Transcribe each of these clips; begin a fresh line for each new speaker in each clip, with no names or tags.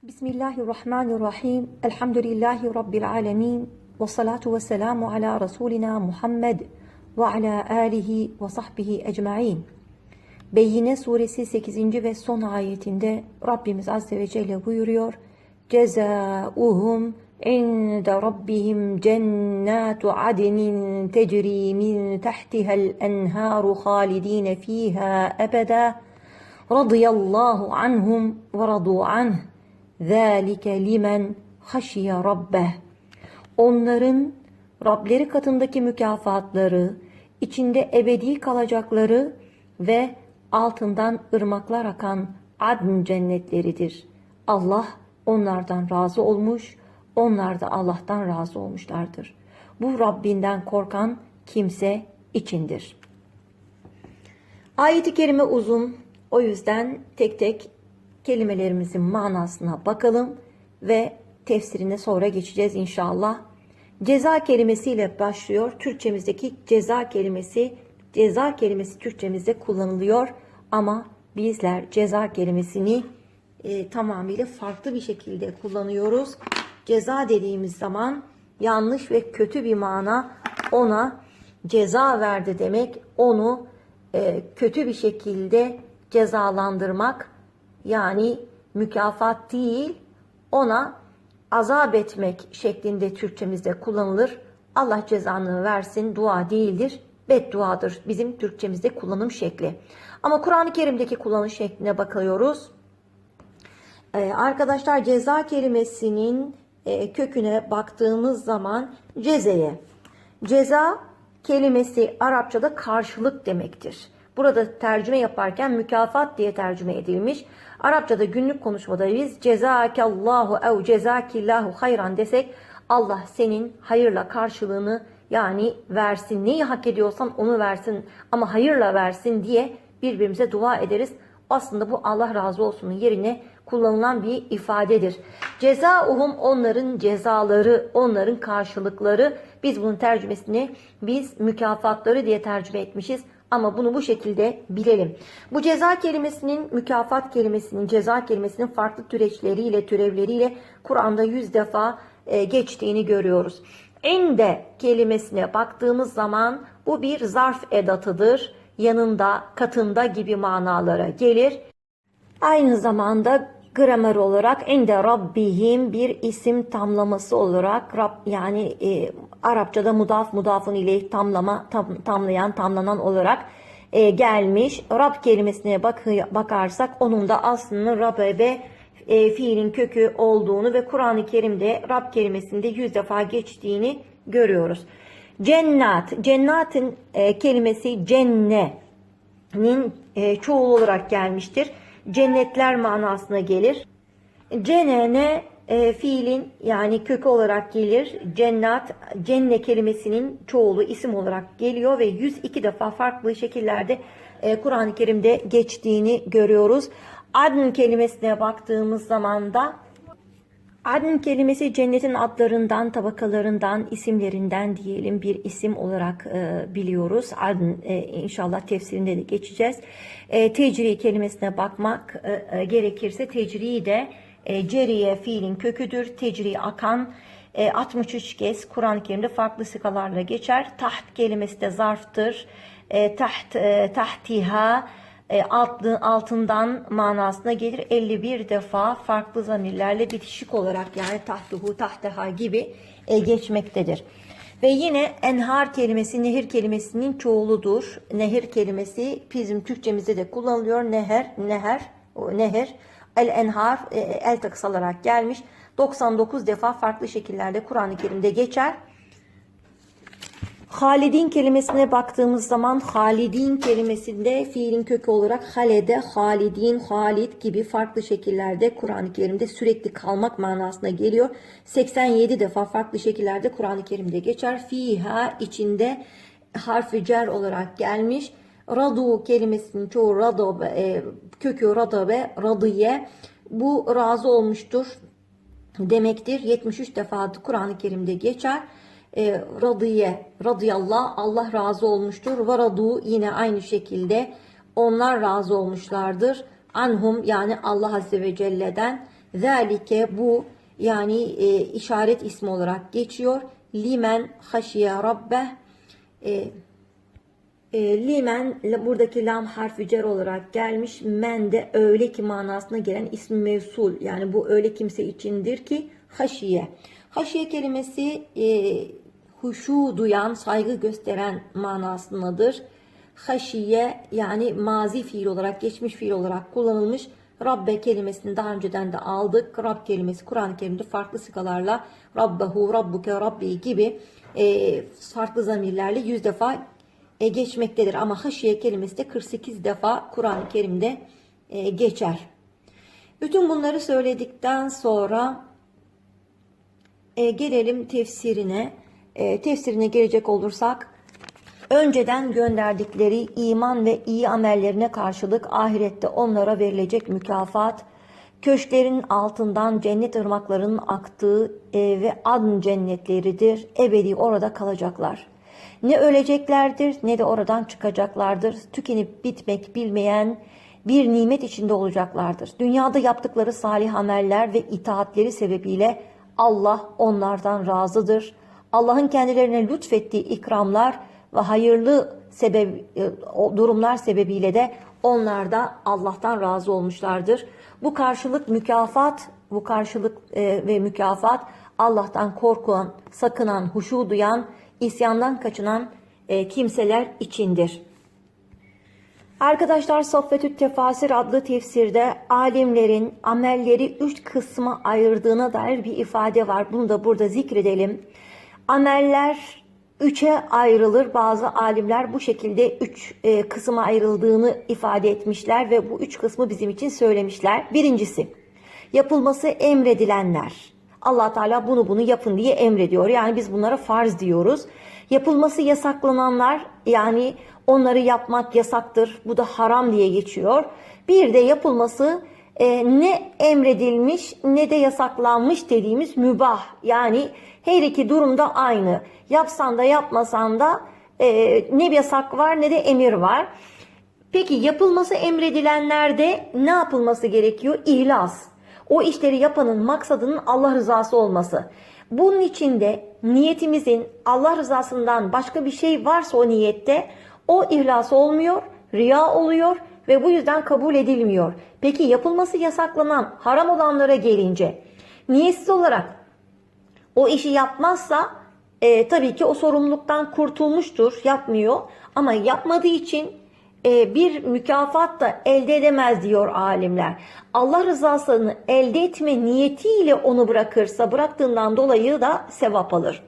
Bismillahirrahmanirrahim. Elhamdülillahi Rabbil alemin. Ve salatu ve selamu ala Resulina Muhammed ve ala alihi ve sahbihi ecma'in. Beyyine suresi 8. ve son ayetinde Rabbimiz Azze ve Celle buyuruyor. Cezauhum inde rabbihim cennatu adnin tecri min tahtiha'l enharu halidine fiha ebeda. Radıyallahu anhum ve radu anh. Zalike limen haşiye rabbeh. Onların Rableri katındaki mükafatları, içinde ebedi kalacakları ve altından ırmaklar akan adn cennetleridir. Allah onlardan razı olmuş, onlar da Allah'tan razı olmuşlardır. Bu Rabbinden korkan kimse içindir. Ayet-i kerime uzun. O yüzden tek tek kelimelerimizin manasına bakalım ve tefsirine sonra geçeceğiz inşallah. Ceza kelimesiyle başlıyor. Türkçemizdeki ceza kelimesi, ceza kelimesi Türkçemizde kullanılıyor ama bizler ceza kelimesini e, tamamıyla farklı bir şekilde kullanıyoruz. Ceza dediğimiz zaman yanlış ve kötü bir mana ona ceza verdi demek, onu e, kötü bir şekilde cezalandırmak yani mükafat değil ona azap etmek şeklinde Türkçemizde kullanılır. Allah cezanı versin dua değildir, bedduadır bizim Türkçemizde kullanım şekli. Ama Kur'an-ı Kerim'deki kullanış şekline bakıyoruz. Ee, arkadaşlar ceza kelimesinin e, köküne baktığımız zaman cezeye. Ceza kelimesi Arapçada karşılık demektir. Burada tercüme yaparken mükafat diye tercüme edilmiş. Arapçada günlük konuşmada biz cezakallahu ev cezakillahu hayran desek Allah senin hayırla karşılığını yani versin. Neyi hak ediyorsan onu versin ama hayırla versin diye birbirimize dua ederiz. Aslında bu Allah razı olsunun yerine kullanılan bir ifadedir. Cezauhum onların cezaları, onların karşılıkları. Biz bunun tercümesini biz mükafatları diye tercüme etmişiz. Ama bunu bu şekilde bilelim. Bu ceza kelimesinin, mükafat kelimesinin, ceza kelimesinin farklı türeçleriyle, türevleriyle Kur'an'da yüz defa e, geçtiğini görüyoruz. Ende kelimesine baktığımız zaman bu bir zarf edatıdır. Yanında, katında gibi manalara gelir. Aynı zamanda gramer olarak ende rabbihim bir isim tamlaması olarak Rab yani e, Arapçada mudaf mudafun ile tamlama tam, tamlayan tamlanan olarak e, gelmiş. Rab kelimesine bak, bakarsak onun da aslında rabebe e, fiilin kökü olduğunu ve Kur'an-ı Kerim'de Rab kelimesinde yüz defa geçtiğini görüyoruz. Cennat, cennatin e, kelimesi cennenin e, çoğul olarak gelmiştir. Cennetler manasına gelir. Cenene e, fiilin yani kökü olarak gelir. Cennat, cenne kelimesinin çoğulu isim olarak geliyor ve 102 defa farklı şekillerde e, Kur'an-ı Kerim'de geçtiğini görüyoruz. Adn kelimesine baktığımız zaman da Adn kelimesi cennetin adlarından, tabakalarından, isimlerinden diyelim bir isim olarak e, biliyoruz. Adn e, inşallah tefsirinde de geçeceğiz. E, tecri kelimesine bakmak e, e, gerekirse tecri de e, ceriye fiilin köküdür. Tecri akan e, 63 kez Kur'an-ı Kerim'de farklı sıkalarla geçer. Taht kelimesi de zarftır. E, taht, e, tahtiha e, altından manasına gelir. 51 defa farklı zamirlerle bitişik olarak yani tahtuhu, tahteha gibi e, geçmektedir. Ve yine enhar kelimesi nehir kelimesinin çoğuludur. Nehir kelimesi bizim Türkçemizde de kullanılıyor. Neher, neher, neher. El enhar e, el takısı alarak gelmiş. 99 defa farklı şekillerde Kur'an-ı Kerim'de geçer. Halidin kelimesine baktığımız zaman Halidin kelimesinde fiilin kökü olarak halede, halidin, halid gibi farklı şekillerde Kur'an-ı Kerim'de sürekli kalmak manasına geliyor. 87 defa farklı şekillerde Kur'an-ı Kerim'de geçer. Fiha içinde harfi cer olarak gelmiş. Radu kelimesinin çoğu radabe, e, kökü radabe, radiye. Bu razı olmuştur demektir. 73 defa Kur'an-ı Kerim'de geçer e, radiye, radıyallah Allah razı olmuştur. Ve radu yine aynı şekilde onlar razı olmuşlardır. Anhum yani Allah Azze ve Celle'den Zalike bu yani e, işaret ismi olarak geçiyor. Limen haşiye rabbeh e, e, limen buradaki lam harfi cer olarak gelmiş. Men de öyle ki manasına gelen ismi mevsul. Yani bu öyle kimse içindir ki haşiye. Haşiye kelimesi e, huşu duyan, saygı gösteren manasındadır. Haşiye yani mazi fiil olarak, geçmiş fiil olarak kullanılmış. Rabbe kelimesini daha önceden de aldık. Rab kelimesi Kur'an-ı Kerim'de farklı sıkalarla Rabbehu, Rabbuke, Rabbi gibi e, farklı zamirlerle yüz defa e, geçmektedir. Ama haşiye kelimesi de 48 defa Kur'an-ı Kerim'de e, geçer. Bütün bunları söyledikten sonra e, gelelim tefsirine. E, tefsirine gelecek olursak önceden gönderdikleri iman ve iyi amellerine karşılık ahirette onlara verilecek mükafat, köşklerin altından cennet ırmaklarının aktığı e, ve adn cennetleridir. Ebedi orada kalacaklar. Ne öleceklerdir ne de oradan çıkacaklardır. Tükenip bitmek bilmeyen bir nimet içinde olacaklardır. Dünyada yaptıkları salih ameller ve itaatleri sebebiyle Allah onlardan razıdır. Allah'ın kendilerine lütfettiği ikramlar ve hayırlı sebep, e, durumlar sebebiyle de onlar da Allah'tan razı olmuşlardır. Bu karşılık mükafat, bu karşılık e, ve mükafat Allah'tan korkulan, sakınan, huşu duyan, isyandan kaçınan e, kimseler içindir. Arkadaşlar Soffetü Tefasir adlı tefsirde alimlerin amelleri üç kısma ayırdığına dair bir ifade var. Bunu da burada zikredelim. Ameller üçe ayrılır. Bazı alimler bu şekilde üç e, kısma ayrıldığını ifade etmişler ve bu üç kısmı bizim için söylemişler. Birincisi yapılması emredilenler. Allah Teala bunu bunu yapın diye emrediyor. Yani biz bunlara farz diyoruz. Yapılması yasaklananlar yani onları yapmak yasaktır. Bu da haram diye geçiyor. Bir de yapılması e, ne emredilmiş ne de yasaklanmış dediğimiz mübah. Yani her iki durumda aynı. Yapsan da yapmasan da e, ne yasak var ne de emir var. Peki yapılması emredilenlerde ne yapılması gerekiyor? İhlas. O işleri yapanın maksadının Allah rızası olması. Bunun içinde niyetimizin Allah rızasından başka bir şey varsa o niyette o ihlas olmuyor, riya oluyor ve bu yüzden kabul edilmiyor. Peki yapılması yasaklanan haram olanlara gelince niyetsiz olarak o işi yapmazsa e, tabii ki o sorumluluktan kurtulmuştur, yapmıyor. Ama yapmadığı için e, bir mükafat da elde edemez diyor alimler. Allah rızasını elde etme niyetiyle onu bırakırsa bıraktığından dolayı da sevap alır.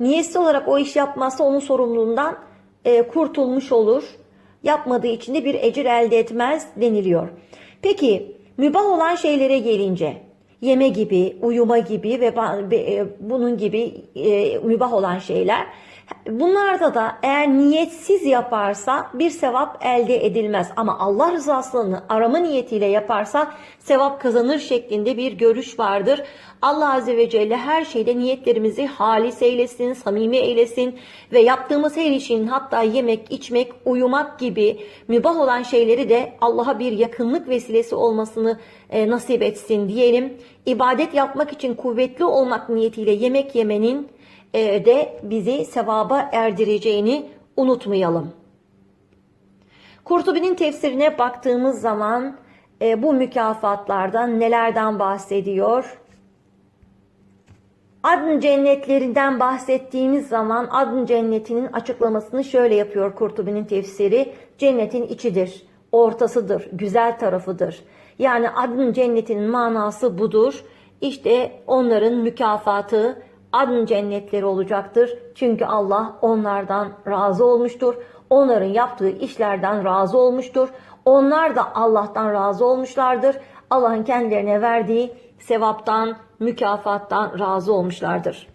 Niyetsiz olarak o iş yapmazsa onun sorumluluğundan e, kurtulmuş olur. Yapmadığı için de bir ecir elde etmez deniliyor. Peki mübah olan şeylere gelince yeme gibi, uyuma gibi ve e, bunun gibi e, mübah olan şeyler. Bunlarda da eğer niyetsiz yaparsa bir sevap elde edilmez. Ama Allah rızasını arama niyetiyle yaparsa sevap kazanır şeklinde bir görüş vardır. Allah Azze ve Celle her şeyde niyetlerimizi halis eylesin, samimi eylesin ve yaptığımız her işin hatta yemek, içmek, uyumak gibi mübah olan şeyleri de Allah'a bir yakınlık vesilesi olmasını e, nasip etsin diyelim. İbadet yapmak için kuvvetli olmak niyetiyle yemek yemenin de bizi sevaba erdireceğini unutmayalım. Kurtubi'nin tefsirine baktığımız zaman e, bu mükafatlardan nelerden bahsediyor? Adn cennetlerinden bahsettiğimiz zaman adn cennetinin açıklamasını şöyle yapıyor Kurtubi'nin tefsiri. Cennetin içidir, ortasıdır, güzel tarafıdır. Yani adn cennetinin manası budur. İşte onların mükafatı adn cennetleri olacaktır. Çünkü Allah onlardan razı olmuştur. Onların yaptığı işlerden razı olmuştur. Onlar da Allah'tan razı olmuşlardır. Allah'ın kendilerine verdiği sevaptan, mükafattan razı olmuşlardır.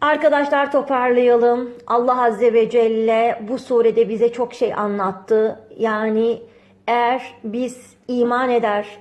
Arkadaşlar toparlayalım. Allah Azze ve Celle bu surede bize çok şey anlattı. Yani eğer biz iman eder,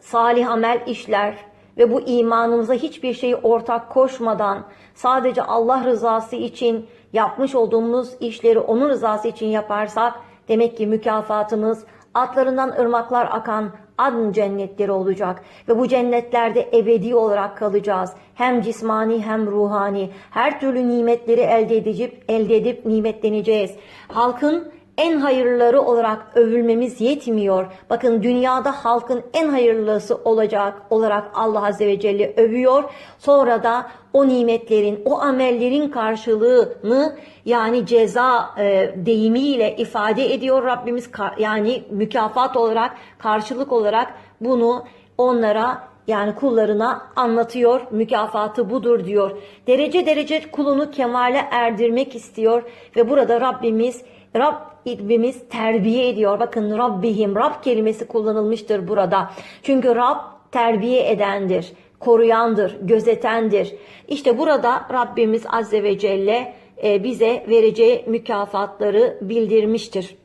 salih amel işler ve bu imanımıza hiçbir şeyi ortak koşmadan sadece Allah rızası için yapmış olduğumuz işleri onun rızası için yaparsak demek ki mükafatımız atlarından ırmaklar akan adn cennetleri olacak ve bu cennetlerde ebedi olarak kalacağız. Hem cismani hem ruhani her türlü nimetleri elde edip elde edip nimetleneceğiz. Halkın en hayırlıları olarak övülmemiz yetmiyor. Bakın dünyada halkın en hayırlısı olacak olarak Allah Azze ve Celle övüyor. Sonra da o nimetlerin, o amellerin karşılığını yani ceza e, deyimiyle ifade ediyor Rabbimiz. Yani mükafat olarak, karşılık olarak bunu onlara yani kullarına anlatıyor. Mükafatı budur diyor. Derece derece kulunu kemale erdirmek istiyor ve burada Rabbimiz Rabbimiz terbiye ediyor. Bakın Rabbihim, Rab kelimesi kullanılmıştır burada. Çünkü Rab terbiye edendir, koruyandır, gözetendir. İşte burada Rabbimiz Azze ve Celle e, bize vereceği mükafatları bildirmiştir.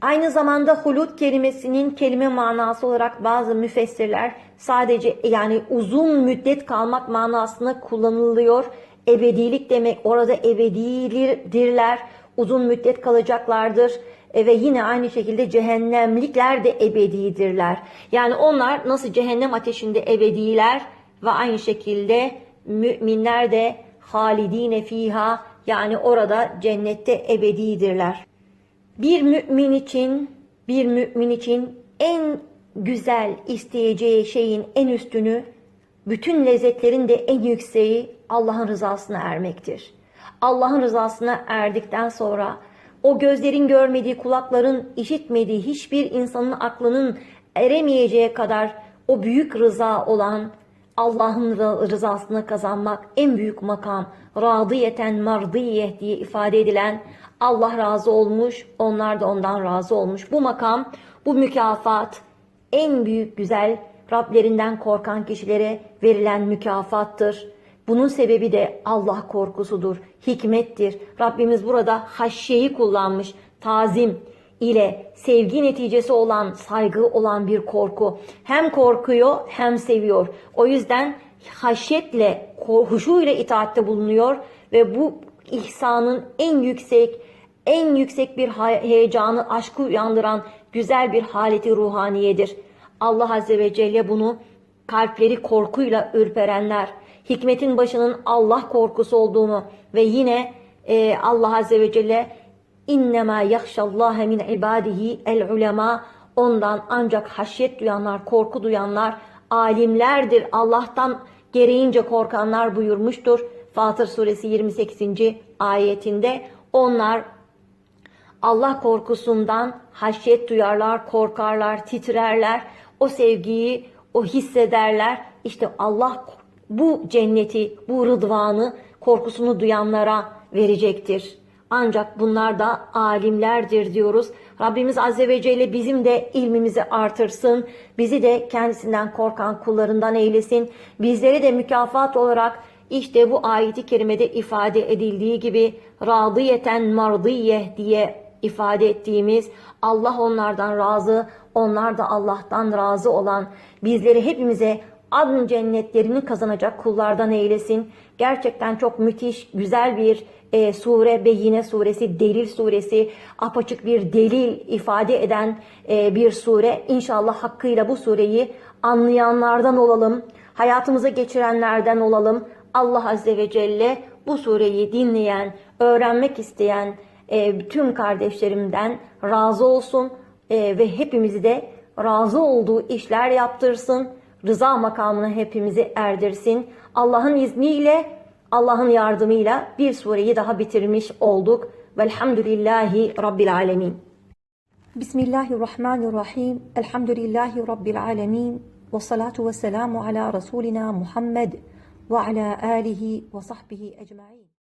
Aynı zamanda hulut kelimesinin kelime manası olarak bazı müfessirler sadece yani uzun müddet kalmak manasına kullanılıyor. Ebedilik demek orada ebedidirler, uzun müddet kalacaklardır E, ve yine aynı şekilde cehennemlikler de ebedidirler. Yani onlar nasıl cehennem ateşinde ebediler ve aynı şekilde müminler de halidine fiha yani orada cennette ebedidirler. Bir mümin için, bir mümin için en güzel isteyeceği şeyin en üstünü, bütün lezzetlerin de en yükseği Allah'ın rızasına ermektir. Allah'ın rızasına erdikten sonra o gözlerin görmediği, kulakların işitmediği, hiçbir insanın aklının eremeyeceği kadar o büyük rıza olan Allah'ın rızasını kazanmak en büyük makam. Radiyeten mardiyeh diye ifade edilen Allah razı olmuş, onlar da ondan razı olmuş. Bu makam, bu mükafat en büyük güzel Rablerinden korkan kişilere verilen mükafattır. Bunun sebebi de Allah korkusudur, hikmettir. Rabbimiz burada haşyeyi kullanmış, tazim ile sevgi neticesi olan, saygı olan bir korku. Hem korkuyor hem seviyor. O yüzden haşyetle, huşuyla itaatte bulunuyor ve bu ihsanın en yüksek, en yüksek bir heyecanı, aşkı uyandıran güzel bir haleti ruhaniyedir. Allah Azze ve Celle bunu kalpleri korkuyla ürperenler, hikmetin başının Allah korkusu olduğunu ve yine e, Allah Azze ve Celle İnnemâ yahşallâhe min ibâdihi el ulema ondan ancak haşyet duyanlar, korku duyanlar alimlerdir. Allah'tan gereğince korkanlar buyurmuştur. Fatır suresi 28. ayetinde onlar Allah korkusundan haşyet duyarlar, korkarlar, titrerler. O sevgiyi o hissederler. İşte Allah bu cenneti, bu rıdvanı korkusunu duyanlara verecektir. Ancak bunlar da alimlerdir diyoruz. Rabbimiz Azze ve Celle bizim de ilmimizi artırsın. Bizi de kendisinden korkan kullarından eylesin. Bizleri de mükafat olarak işte bu ayeti kerimede ifade edildiği gibi radiyeten mardiyeh diye ifade ettiğimiz Allah onlardan razı, onlar da Allah'tan razı olan bizleri hepimize adın cennetlerini kazanacak kullardan eylesin. Gerçekten çok müthiş, güzel bir e, sure, Beyine suresi, Delil suresi, apaçık bir delil ifade eden e, bir sure. İnşallah hakkıyla bu sureyi anlayanlardan olalım, hayatımıza geçirenlerden olalım. Allah Azze ve Celle bu sureyi dinleyen, öğrenmek isteyen e, tüm kardeşlerimden razı olsun e, ve hepimizi de razı olduğu işler yaptırsın. Rıza makamına hepimizi erdirsin. Allah'ın izniyle, Allah'ın yardımıyla bir sureyi daha bitirmiş olduk. Velhamdülillahi Rabbil Alemin. Bismillahirrahmanirrahim. Elhamdülillahi Rabbil Alemin. Ve salatu ve selamu ala Resulina Muhammed ve ala alihi ve sahbihi ecma'in.